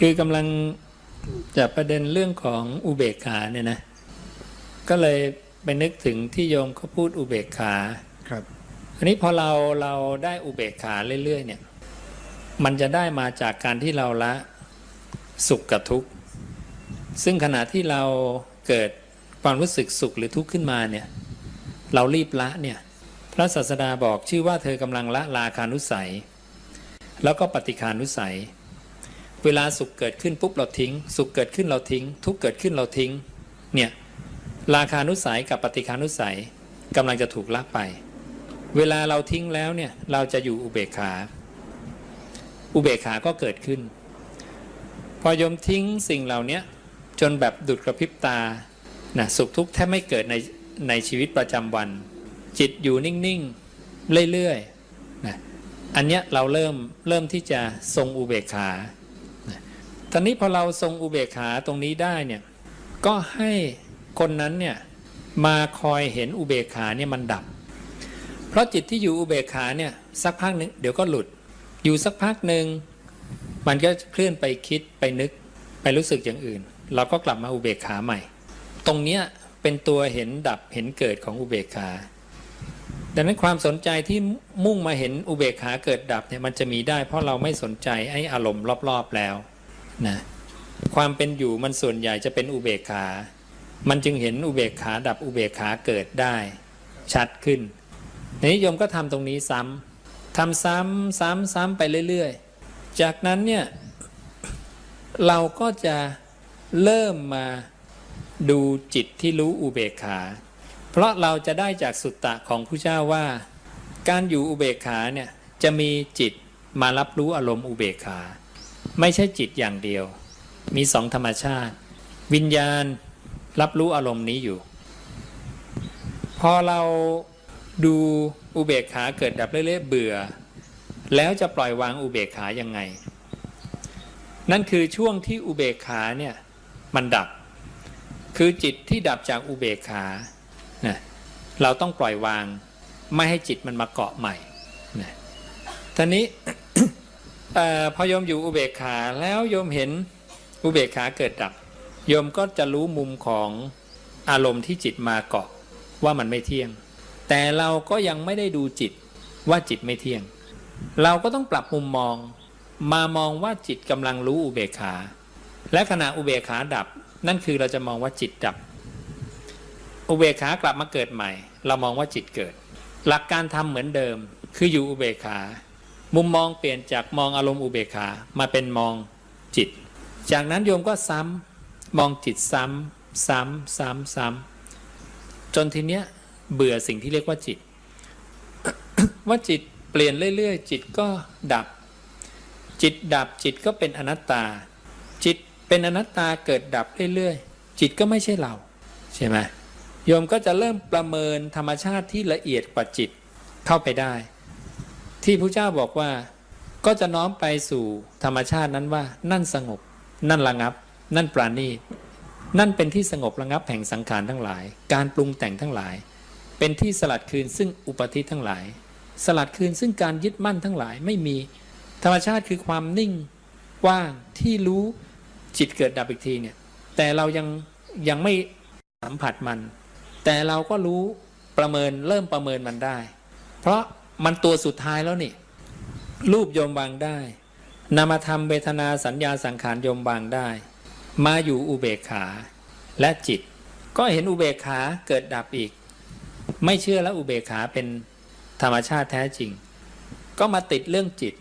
คือกำลังจะประเด็นเรื่องของอุเบกขาเนี่ยนะ ก็เลยไปนึกถึงที่โยมเขาพูดอุเบกขาครับอันนี้พอเราเราได้อุเบกขาเรื่อยๆเนี่ย มันจะได้มาจากการที่เราละสุขกับทุกข์ ซึ่งขณะที่เราเกิดความรู้สึกสุขหรือทุกข์ขึ้นมาเนี่ย เรารีบละเนี่ย พระศาสดาบอกชื่อว่าเธอกำลังละลาคานุสัย แล้วก็ปฏิคานุสัย เวลาสุขเกิดขึ้นปุ๊บเราทิ้ง สุขเกิดขึ้นเราทิ้ง ทุกเกิดขึ้นเราทิ้ง เนี่ยราคานุสัยกับปฏิคานุสัยกำลังจะถูกละไป เวลาเราทิ้งแล้วเนี่ยเราจะอยู่อุเบกขา อุเบกขาก็เกิดขึ้น พอยมทิ้งสิ่งเหล่านี้จนแบบดุดกระพริบตานะสุขทุกข์แทบไม่เกิดในในชีวิตประจำวัน จิตอยู่นิ่งๆเรื่อยๆนะอันเนี้ยเราเริ่มเริ่มที่จะทรงอุเบกขา อนนี้พอเราทรงอุเบกขาตรงนี้ได้เนี่ย ก็ให้คนนั้นเนี่ยมาคอยเห็นอุเบกขาเนี่ยมันดับ เพราะจิตที่อยู่อุเบกขาเนี่ยสักพักหนึ่งเดี๋ยวก็หลุด อยู่สักพักหนึ่งมันก็เคลื่อนไปคิดไปนึกไปรู้สึกอย่างอื่น เราก็กลับมาอุเบกขาใหม่ ตรงเนี้ยเป็นตัวเห็นดับเห็นเกิดของอุเบกขาดังนั้นความสนใจที่มุ่งมาเห็นอุเบกขาเกิดดับเนี่ยมันจะมีได้ เพราะเราไม่สนใจไอ้อารมณ์รอบๆแล้ว นะความเป็นอยู่มันส่วนใหญ่จะเป็นอุเบกขา มันจึงเห็นอุเบกขาดับอุเบกขาเกิดได้ ชัดขึ้นนิยมก็ทำตรงนี้ซ้ำทำซ้ำซ้ำซ้ำไปเรื่อยๆ จากนั้นเนี่ยเราก็จะเริ่มมาดูจิตที่รู้อุเบกขา เพราะเราจะได้จากสุตตะของผู้เจ้าว่า การอยู่อุเบกขาเนี่ยจะมีจิตมารับรู้อารมณ์อุเบกขา ไม่ใช่จิตอย่างเดียว มีสองธรรมชาติ วิญญาณรับรู้อารมณ์นี้อยู่ พอเราดูอุเบกขาเกิดดับเรื่อยๆเบื่อ แล้วจะปล่อยวางอุเบกขายังไง นั่นคือช่วงที่อุเบกขาเนี่ยมันดับ คือจิตที่ดับจากอุเบกขาเราต้องปล่อยวางไม่ให้จิตมันมาเกาะใหม่นะท่านี้ พอโยมอยู่อุเบกขาแล้วโยมเห็นอุเบกขาเกิดดับโยมก็จะรู้มุมของอารมณ์ที่จิตมาเกาะว่ามันไม่เที่ยง แต่เราก็ยังไม่ได้ดูจิตว่าจิตไม่เที่ยง เราก็ต้องปรับมุมมอง มามองว่าจิตกำลังรู้อุเบกขา และขณะอุเบกขาดับ นั่นคือเราจะมองว่าจิตดับ อุเบกขากลับมาเกิดใหม่ เรามองว่าจิตเกิด หลักการทำเหมือนเดิม คืออยู่อุเบกขา มุมมองเปลี่ยนจากมองอารมณ์อุเบกขามาเป็นมองจิต จากนั้นโยมก็ซ้ำมองจิตซ้ำซ้ำซ้ำซ้ำจนทีเนี้ยเบื่อสิ่งที่เรียกว่าจิต ว่าจิตเปลี่ยนเรื่อยๆ จิตก็ดับ จิตดับจิตก็เป็นอนัตตา จิตเป็นอนัตตาเกิดดับเรื่อยๆ จิตก็ไม่ใช่เรา ใช่ไหมโยมก็จะเริ่มประเมินธรรมชาติที่ละเอียดกว่าจิตเข้าไปได้ ที่พระเจ้าบอกว่าก็จะน้อมไปสู่ธรรมชาตินั้นว่า นั่นสงบ นั่นระงับ นั่นปราณีตนั่นเป็นที่สงบระงับแห่งสังขารทั้งหลาย การปรุงแต่งทั้งหลาย เป็นที่สลัดคืนซึ่งอุปธิทั้งหลาย สลัดคืนซึ่งการยึดมั่นทั้งหลายไม่มีธรรมชาติคือความนิ่งว่างที่รู้จิตเกิดดับอีกทีเนี่ย แต่เรายังยังไม่สัมผัสมัน แต่เราก็รู้ประเมินเริ่มประเมินมันได้ เพราะ มันตัวสุดท้ายแล้วนี่ รูปยมวางได้นามธรรมเวทนาสัญญาสังขารยมวางได้ มาอยู่อุเบกขาและจิต ก็เห็นอุเบกขาเกิดดับอีก ไม่เชื่อแล้วอุเบกขาเป็นธรรมชาติแท้จริง ก็มาติดเรื่องจิต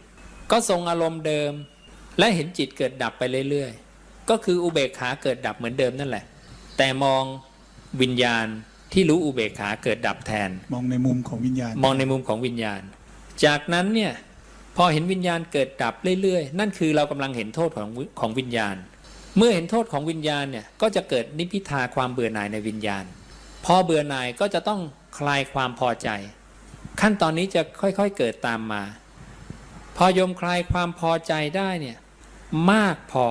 ก็ทรงอารมณ์เดิม และเห็นจิตเกิดดับไปเรื่อยๆ ก็คืออุเบกขาเกิดดับเหมือนเดิมนั่นแหละ แต่มองวิญญาณ ที่รู้อุเบกขาเกิดดับแทน มองในมุมของวิญญาณ มองในมุมของวิญญาณ จากนั้นเนี่ยพอเห็นวิญญาณเกิดดับเรื่อยๆ นั่นคือเรากำลังเห็นโทษของวิของวิญญาณ เมื่อเห็นโทษของวิญญาณเนี่ยก็จะเกิดนิพพิทาความเบื่อหน่ายในวิญญาณ พอเบื่อหน่ายก็จะต้องคลายความพอใจ ขั้นตอนนี้จะค่อยๆเกิดตามมา พอโยมคลายความพอใจได้เนี่ยมากพอ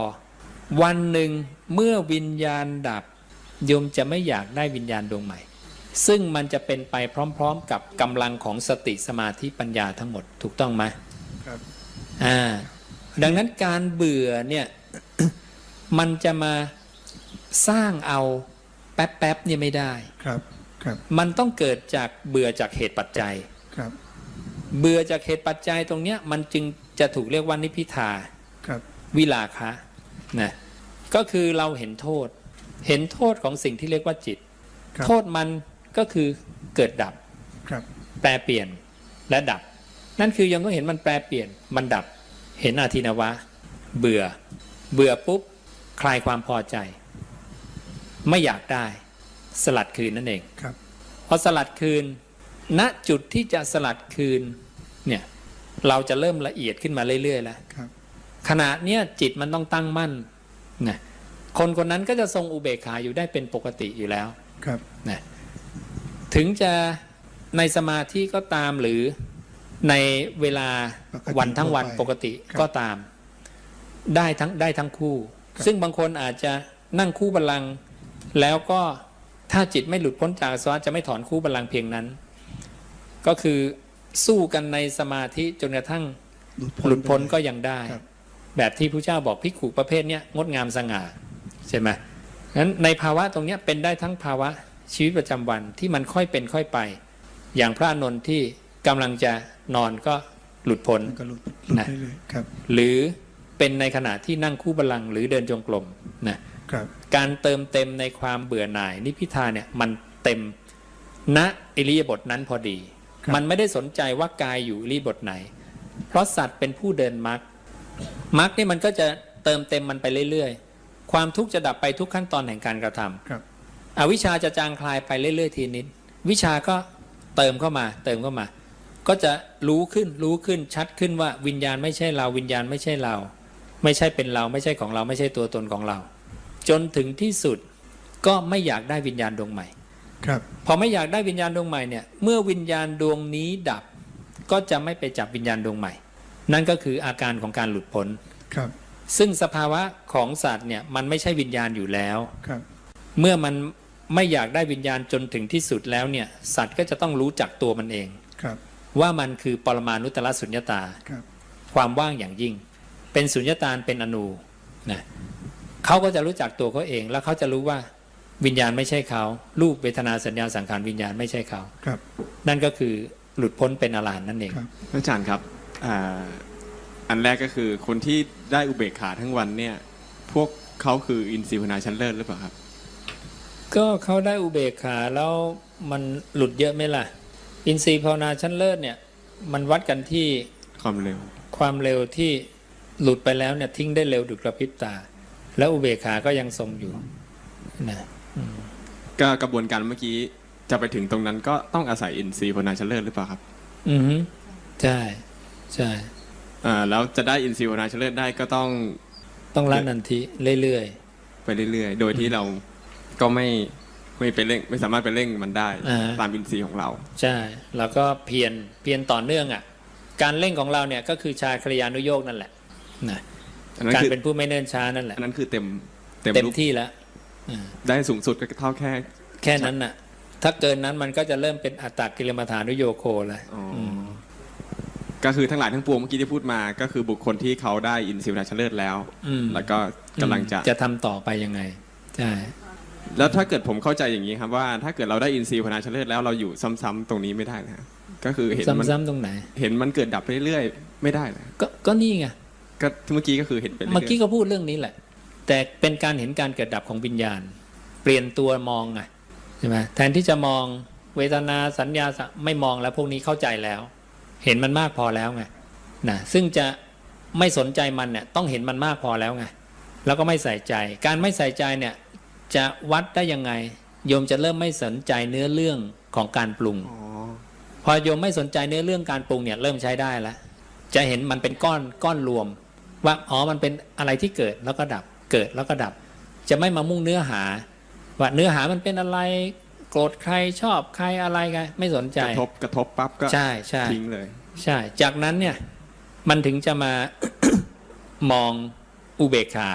วันหนึ่งเมื่อวิญญาณดับ โยมจะไม่อยากได้วิญญาณดวงใหม่ ซึ่งมันจะเป็นไปพร้อม ๆ กับกำลังของสติสมาธิปัญญาทั้งหมดถูกต้องไหมครับอ่าดังนั้นการเบื่อเนี่ยมันจะมาสร้างเอาแป๊บๆเนี่ยไม่ได้ครับครับมันต้องเกิดจากเบื่อจากเหตุปัจจัยครับ เบื่อจากเหตุปัจจัยตรงเนี้ยมันจึงจะถูกเรียกว่านิพพิทาครับ วิลาคะนะก็คือเราเห็นโทษ เห็นโทษของสิ่งที่เรียกว่าจิตครับโทษมันก็คือเกิดดับครับแปรเปลี่ยนและดับ นั่นคือยังก็เห็นมันแปรเปลี่ยนมันดับ เห็นอาทินวะ เบื่อ เบื่อปุ๊บคลายความพอใจ ไม่อยากได้ สลัดคืนนั่นเองครับพอสลัดคืน ณจุดที่จะสลัดคืนเนี่ยเราจะเริ่มละเอียดขึ้นมาเรื่อยๆแล้วครับขณะเนี้ยจิตมันต้องตั้งมั่นนะ คนคนนั้นก็จะทรงอุเบกขาอยู่ได้เป็นปกติอยู่แล้วครับนะถึงจะในสมาธิก็ตามหรือในเวลาปกติวันทั้งวันทั่วไปปกติครับก็ตาม ได้ทั้งได้ทั้งคู่ครับซึ่งบางคนอาจจะนั่งคู่บัลลังก์แล้วก็ถ้าจิตไม่หลุดพ้นจากอาสวะจะไม่ถอนคู่บัลลังก์เพียงนั้น ก็คือสู้กันในสมาธิจนกระทั่งหลุดพ้นก็ยังได้ครับแบบที่พระเจ้าบอกพิกขุประเภทเนี้ยงดงามสง่า ใช่ไหมงั้นในภาวะตรงเนี้ยเป็นได้ทั้งภาวะชีวิตประจำวันที่มันค่อยเป็นค่อยไป อย่างพระอานนท์ที่กำลังจะนอนก็หลุดพ้นมันก็หลุดหลุดนะได้เลยครับหรือเป็นในขณะที่นั่งคู่บัลลังก์หรือเดินจงกรมนะครับการเติมเต็มในความเบื่อหน่ายนิพพิทาเนี่ยมันเต็มณอิริยาบถนั้นพอดีครับมันไม่ได้สนใจว่ากายอยู่อิริยาบถไหน เพราะสัตว์เป็นผู้เดินมรรคมรรคนี่มันก็จะเติมเต็มมันไปเรื่อยๆ ความทุกข์จะดับไปทุกขั้นตอนแห่งการกระทำครับอวิชชาจะจางคลายไปเรื่อยๆทีนิด วิชาก็เติมเข้ามา เติมเข้ามา ก็จะรู้ขึ้นรู้ขึ้นชัดขึ้นว่าวิญญาณไม่ใช่เราวิญญาณไม่ใช่เรา ไม่ใช่เป็นเราไม่ใช่ของเราไม่ใช่ตัวตนของเรา จนถึงที่สุดก็ไม่อยากได้วิญญาณดวงใหม่ครับพอไม่อยากได้วิญญาณดวงใหม่เนี่ยเมื่อวิญญาณดวงนี้ดับ ก็จะไม่ไปจับวิญญาณดวงใหม่ นั่นก็คืออาการของการหลุดพ้นครับ ซึ่งสภาวะของสัตว์เนี่ยมันไม่ใช่วิญญาณอยู่แล้วครับ เมื่อมันไม่อยากได้วิญญาณจนถึงที่สุดแล้วเนี่ย สัตว์ก็จะต้องรู้จักตัวมันเองครับ ว่ามันคือปรมานุตตรสุญญตาครับ ความว่างอย่างยิ่ง เป็นสุญญตาลเป็นอนูนะเขาก็จะรู้จักตัวเขาเอง แล้วเขาจะรู้ว่าวิญญาณไม่ใช่เขารูปเวทนาสัญญาสังขารวิญญาณไม่ใช่เขาครับ นั่นก็คือหลุดพ้นเป็นอรหันต์นั่นเองครับพระอาจารย์ครับ อ่าอันแรกก็คือคนที่ได้อุเบกขาทั้งวันเนี่ย พวกเขาคืออินทรีย์พนาชั้นเลิศหรือเปล่าครับ ก็เขาได้อุเบกขาแล้วมันหลุดเยอะไหมล่ะ อินทรีย์ภาวนาชั้นเลิศเนี่ย มันวัดกันที่ความเร็ว ความเร็วที่หลุดไปแล้วเนี่ยทิ้งได้เร็วดุจกระพริบตา แล้วอุเบกขาก็ยังทรงอยู่นะก็กระบวนการเมื่อกี้จะไปถึงตรงนั้นก็ต้องอาศัยอินทรีย์พนาชั้นเลิศหรือเปล่าครับ อือฮึใช่ใช่ อ่าแล้วจะได้อินทรีย์พนาชั้นเลิศได้ก็ต้องต้องละนันทีเรื่อยไปเรื่อยๆ โดยที่เราก็ไม่ไม่ไปเร่งไม่สามารถไปเร่งมันได้อ่าตามอินทรีย์ของเราใช่ แล้วก็เพียรเพียรต่อเนื่องอะ การเร่งของเราเนี่ยก็คือชาคริยานุโยกนั่นแหละนะอันนั้นการคือเป็นผู้ไม่เนิ่นช้านั่นแหละ อันนั้นคือเต็มเต็มเต็มรูปที่แล้ว ได้สูงสุดก็เท่าแค่แค่นั้นน่ะ ถ้าเกินนั้นมันก็จะเริ่มเป็นอัตตกิลมัฐานุโยโคเลยอ๋ออ ก็คือทั้งหลายทั้งปวงเมื่อกี้ที่พูดมา ก็คือบุคคลที่เขาได้อินทรีย์พนาชั้นเลิศแล้ว อืมแล้วก็กำลังจะ จะทำต่อไปยังไงใช่แล้วถ้าเกิดผมเข้าใจอย่างนี้ครับว่า ถ้าเกิดเราได้อินทรีย์พนาชเลิศแล้วเราอยู่ซ้ำๆตรงนี้ไม่ได้นะฮะก็คือเห็นมันซ้ำๆตรงไหน เห็นมันเกิดดับไปเรื่อยๆไม่ได้นะก็ก็นี่ไงก็เมื่อกี้ก็คือเห็นไปเรื่อยๆเมื่อกี้ก็พูดเรื่องนี้แหละ แต่เป็นการเห็นการเกิดดับของวิญญาณ เปลี่ยนตัวมองไงใช่ไหมแทนที่จะมองเวทนาสัญญาสะไม่มองแล้วพวกนี้เข้าใจแล้ว เห็นมันมากพอแล้วไงนะซึ่งจะไม่สนใจมันเนี่ยต้องเห็นมันมากพอแล้วไงแล้วก็ไม่ใส่ใจ การไม่ใส่ใจเนี่ยจะวัดได้ยังไง โยมจะเริ่มไม่สนใจเนื้อเรื่องของการปรุงอพอโยมไม่สนใจเนื้อเรื่องการปรุงเนี่ยเริ่มใช้ได้แล้วจะเห็นมันเป็นก้อนก้อนรวม ว่าอ๋อมันเป็นอะไรที่เกิดแล้วก็ดับเกิดแล้วก็ดับ จะไม่มามุ่งเนื้อหา ว่าเนื้อหามันเป็นอะไร โกรธใครชอบใครอะไรกันไม่สนใจ กระทบกระทบปั๊บก็ใช่ใช่ทิ้งเลย ใช่ จากนั้นเนี่ยมันถึงจะมามองอุเบกขา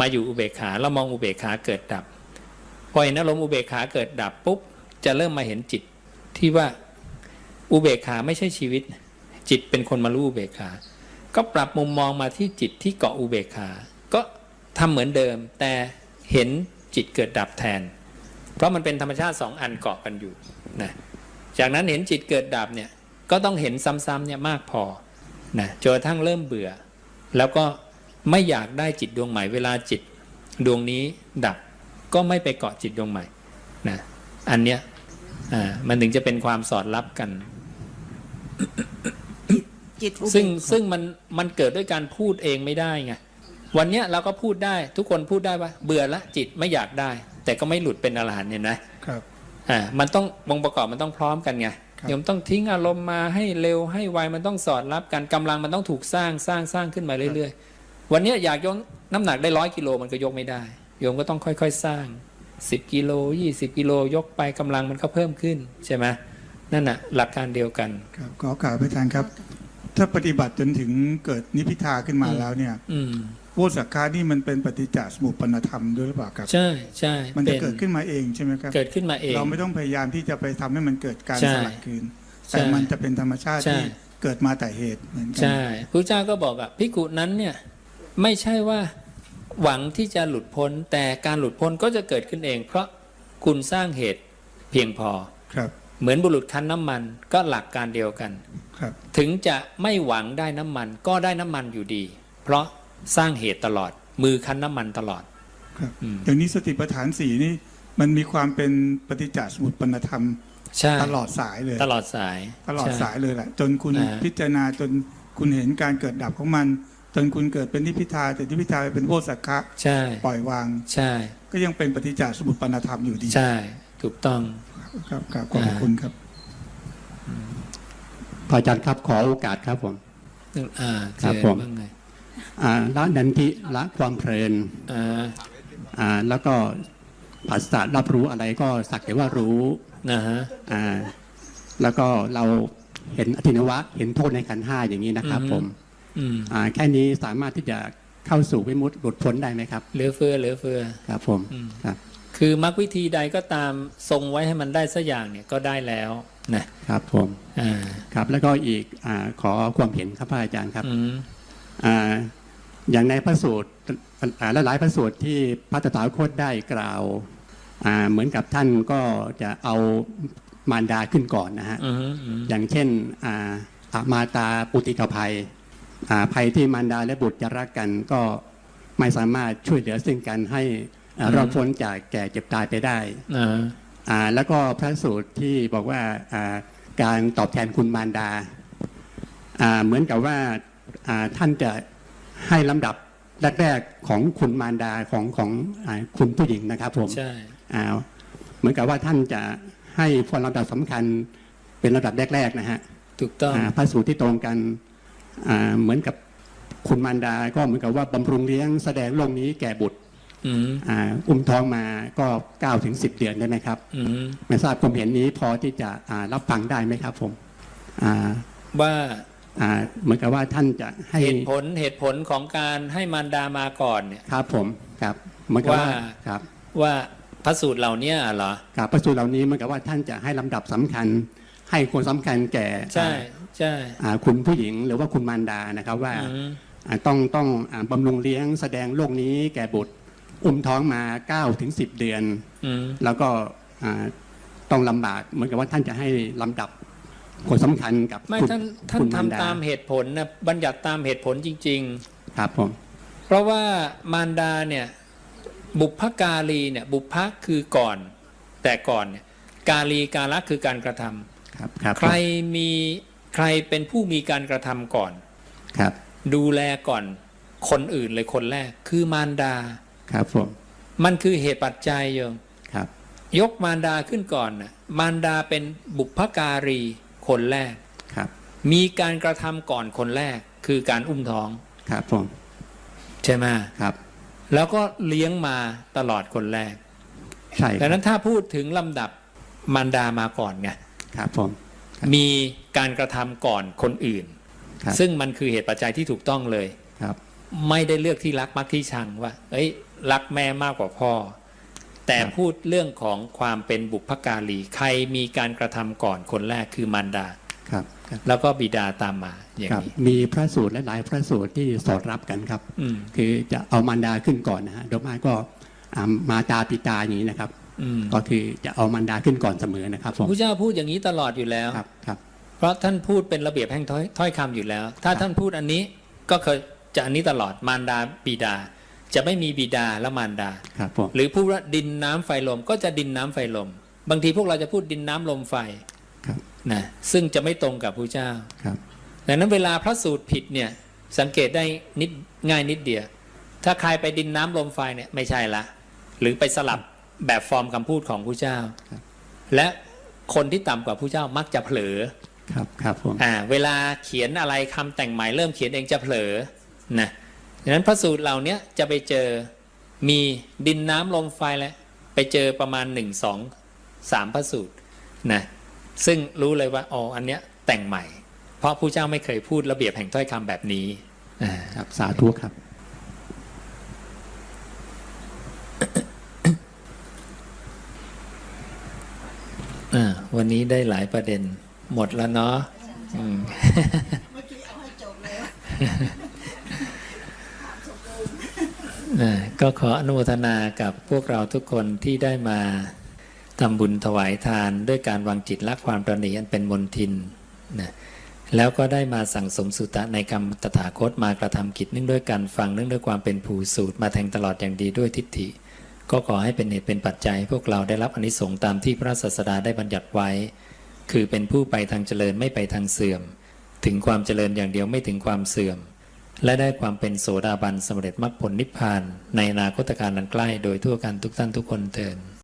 มาอยู่อุเบกขาแล้วมองอุเบกขาเกิดดับ พอเห็นอารมณ์อุเบกขาเกิดดับปุ๊บจะเริ่มมาเห็นจิตที่ว่าอุเบกขาไม่ใช่ชีวิต จิตเป็นคนมารู้อุเบกขา ก็ปรับมุมมองมาที่จิตที่เกาะอุเบกขา ก็ทำเหมือนเดิม แต่เห็นจิตเกิดดับแทน เพราะมันเป็นธรรมชาติสองอันเกาะกันอยู่นะจากนั้นเห็นจิตเกิดดับเนี่ยก็ต้องเห็นซ้ำๆเนี่ยมากพอนะจนกระทั่งเริ่มเบื่อ แล้วก็ไม่อยากได้จิตดวงใหม่เวลาจิตดวงนี้ดับก็ไม่ไปเกาะจิตดวงใหม่นะอันเนี้ยอ่ามันถึงจะเป็นความสอดรับกันจิตอุเบกซึ่งซึ่งมันมันเกิดด้วยการพูดเองไม่ได้ไงวันเนี้ยเราก็พูดได้ทุกคนพูดได้ว่าเบื่อละจิตไม่อยากได้ แต่ก็ไม่หลุดเป็นอรหันต์เนี่ยนะครับอ่ามันต้ององค์ประกอบมันต้องพร้อมกันไงครับโยมต้องทิ้งอารมณ์มาให้เร็วให้ไวมันต้องสอดรับกันกำลังมันต้องถูกสร้างสร้างสร้างขึ้นมาเรื่อยๆ วันเนี้ยอยากยกน้ำหนักได้ร้อยกิโลมันก็ยกไม่ได้โยมก็ต้องค่อยๆสร้าง 10กิโล20กิโลยกไปกำลังมันก็เพิ่มขึ้นใช่ไหมนั่นน่ะหลักการเดียวกันครับขอกล่าวไปทางครับ ถ้าปฏิบัติจนถึงเกิดนิพพิทาขึ้นมาอืมแล้วเนี่ยอืม โวสักขานี่มันเป็นปฏิจจสมุปปนธรรมด้วยหรือเปล่าครับ ใช่ใช่มันจะป็เกิดขึ้นมาเองใช่ไหมครับ เกิดขึ้นมาเอง เราไม่ต้องพยายามที่จะไปทำให้มันเกิดการใช่สลัดคืนใช่แต่มันจะเป็นธรรมชาติใช่ที่เกิดมาแต่เหตุเหมือนกัใช่พระเจ้าก็บอกอะพิกุนั้นเนี่ยไม่ใช่ว่าหวังที่จะหลุดพ้น แต่การหลุดพ้นก็จะเกิดขึ้นเอง เพราะคุณสร้างเหตุเพียงพอครับ เหมือนบุรุษคั้นน้ำมันก็หลักการเดียวกัน ครับ ถึงจะไม่หวังได้น้ำมันก็ได้น้ำมันอยู่ดี เพราะ สร้างเหตุตลอด มือคั้นน้ำมันตลอดครับอืมอย่างนี้สติปัฏฐานสี่นี่มันมีความเป็นปฏิจจสมุปปนธรรมใช่ตลอดสายเลย ตลอดสาย ตลอดใช่สายเลยแหละจนคุณอ่าพิจารณาจนคุณเห็นการเกิดดับของมัน จนคุณเกิดเป็นนิพพิทาแต่นิพพิทาไปเป็นโวสักขะใช่ปล่อยวางใช่ ก็ยังเป็นปฏิจจสมุปปนธรรมอยู่ดีใช่ ถูกต้องครับครับขอบพระคุณครับพระอาจารย์ครับขอโอกาสครับผมอ่าครับเชิญผมว่าไง อ่าละนันทิละความเพลินอ่าอ่าแล้วก็ผัสสะรับรู้อะไรก็สักแต่ว่ารู้นะฮะอ่าแล้วก็เราเห็นอธินวะเห็นโทษในขันธ์ห้าอย่างนี้นะครับอืมผมอืมอ่าแค่นี้สามารถที่จะเข้าสู่วิมุตติหลุดพ้นได้ไหมครับเหลือเฟือเหลือเฟือครับผมอืมครับ คือมรรควิธีใดก็ตามทรงไว้ให้มันได้สักอย่างเนี่ยก็ได้แล้วนะครับผมอ่าครับ แล้วก็อีกอาขอความเห็นครับพระอาจารย์ครับ อืมอ่าอย่างในพระสูตรอ่าหลายๆพระสูตรที่พระตถาคตได้กล่าวอ่าเหมือนกับท่านก็จะเอามารดาขึ้นก่อนนะฮะอืมอืมอย่างเช่นอ่าอามาตาปุติกภัยอ่าภัยที่มารดาและบุตรจะรักกันก็ไม่สามารถช่วยเหลือซึ่งกันให้อ่ารอดพ้นจากแก่เจ็บตายไปได้อ่าอ่าแล้วก็พระสูตรที่บอกว่าอ่าการตอบแทนคุณมารดาอ่าเหมือนกับว่าอ่า ท่านจะให้ลำดับแรกๆของคุณมารดาของของอาคุณผู้หญิงนะครับ ผมใช่อ่าเหมือนกับว่าท่านจะให้ความลำดับสำคัญเป็นลำดับแรกๆนะฮะถูกต้องอ่าพระสูตรที่ตรงกันอ่าเหมือนกับคุณมารดา ก็เหมือนกับว่าบำรุงเลี้ยงแสดงโลกนี้แก่บุตรอืมอ่าอุ้มท้องมาก็9ถึง10เดือนได้ไหมครับอืมไม่ทราบความเห็นนี้พอที่จะอ่ารับฟังได้ไหมครับ ผมอ่าว่าอ่า เหมือนกับว่าท่านจะให้เหตุผลเหตุผลของการให้มารดามาก่อนเนี่ยครับผมครับเหมือนกับว่าว่าครับว่าพระสูตรเหล่าเนี้ยเหรอครับประสูตรเหล่านี้เหมือนกับว่าท่านจะให้ลำดับสำคัญ ให้คนสำคัญแก่ใช่อ่าใช่อ่าคุณผู้หญิงหรือว่าคุณมารดานะครับว่าอืมอ่าต้องต้องอ่าบำรุงเลี้ยงแสดงโลกนี้แก่บุตรอุ้มท้องมา9ถึง10เดือนอืมแล้วก็อ่าต้องลำบากเหมือนกับว่าท่านจะให้ลำดับ คนสำคัญกับไม่คุณท่านท่านคุณรดทำตามเหตุผลนะบัญญัติตามเหตุผลจริงๆครับผมเพราะว่ามารดาเนี่ยบุพการีเนี่ยบุพะคือก่อน แต่ก่อนเนี่ยกาลีกาละคือการกระทำครับครับใครมีใครเป็นผู้มีการกระทำก่อน ครับดูแลก่อนคนอื่นเลยคนแรก คือมารดา ครับผมมันคือเหตุปัจจัยโยม ครับ ยกมารดาขึ้นก่อนน่ะมารดาเป็นบุพการี คนแรกครับ มีการกระทำก่อนคนแรกคือการอุ้มท้องครับผมใช่ไหมครับ แล้วก็เลี้ยงมาตลอดคนแรกใช่คดัรังบนั้นถ้าพูดถึงลำดับมารดามาก่อนไงครับผมมีการกระทำก่อนคนอื่นครับซึ่งมันคือเหตุปัจจัยที่ถูกต้องเลยครับ ไม่ได้เลือกที่รักมักที่ชังว่า เอ้ย รักแม่มากกว่าพ่อ แต่ครับพูดเรื่องของความเป็นบุพการีใครมีการกระทำก่อนคนแรกคือมารดาครับครับ แล้วก็บิดาตามมาอย่างครับนี้มีพระสูตรและหลายพระสูตรที่สอดรับกันครับอืมคือจะเอามารดาขึ้นก่อนนะฮะโดยมากก็อ่ามาตาปิตาอย่างนี้นะครับอืมก็คือจะเอามารดาขึ้นก่อนเสมอนะครับผมพระเจ้าพูดอย่างนี้ตลอดอยู่แล้วครับครับเพราะท่านพูดเป็นระเบียบแห่งถ้อยถ้อยคำอยู่แล้ว ถ้าท่านพูดอันนี้ก็เคยจะอันนี้ตลอดมารดาบิดา จะไม่มีบิดาและมารดา ครับผมหรือพูดว่าดินน้ำไฟลมก็จะดินน้ำไฟลม บางทีพวกเราจะพูดดินน้ำลมไฟครับนะซึ่งจะไม่ตรงกับพระเจ้าครับดังนั้นเวลาพระสูตรผิดเนี่ยสังเกตได้นิดง่ายนิดเดียว ถ้าใครไปดินน้ำลมไฟเนี่ยไม่ใช่ละ หรือไปสลับแบบฟอร์มคำพูดของผู้เจ้าครับและคนที่ต่ำกว่าผู้เจ้ามักจะเผลอครับครับผมอ่าเวลาเขียนอะไรคำแต่งใหม่เริ่มเขียนเองจะเผลอนะ ดังนั้นพระสูตรเหล่านี้จะไปเจอมีดินน้ำลมไฟแล้วไปเจอประมาณหนึ่งสองสามพระสูตรนะซึ่งรู้เลยว่าอ๋ออันเนี้ยแต่งใหม่ เพราะผู้เจ้าไม่เคยพูดระเบียบแห่งถ้อยคำแบบนี้อ่าครับสาธุครับ วันนี้ได้หลายประเด็นหมดแล้วเนาะอืมเมื่อกี้เอาให้จบเลย ก็ขออนุโมทนากับพวกเราทุกคนที่ได้มาทำบุญถวายทานด้วยการวางจิตละความประณีอันเป็นมนทินนะแล้วก็ได้มาสั่งสมสุตะในคำตถาคตมากระทำกิจเนื่องด้วยการฟังเนื่องด้วยความเป็นภูสูตรมาแทงตลอดอย่างดีด้วยทิฏฐิ ก็ขอให้เป็นเหตุเป็นปัจจัยให้พวกเราได้รับอนิสงส์ตามที่พระศาสดาได้บัญญัติไว้ คือเป็นผู้ไปทางเจริญไม่ไปทางเสื่อม ถึงความเจริญอย่างเดียวไม่ถึงความเสื่อม และได้ความเป็นโสดาบันสำเร็จมรรคผลนิพพาน ในอนาคตการนั้นใกล้โดยทั่วกันทุกท่านทุกคนเทิน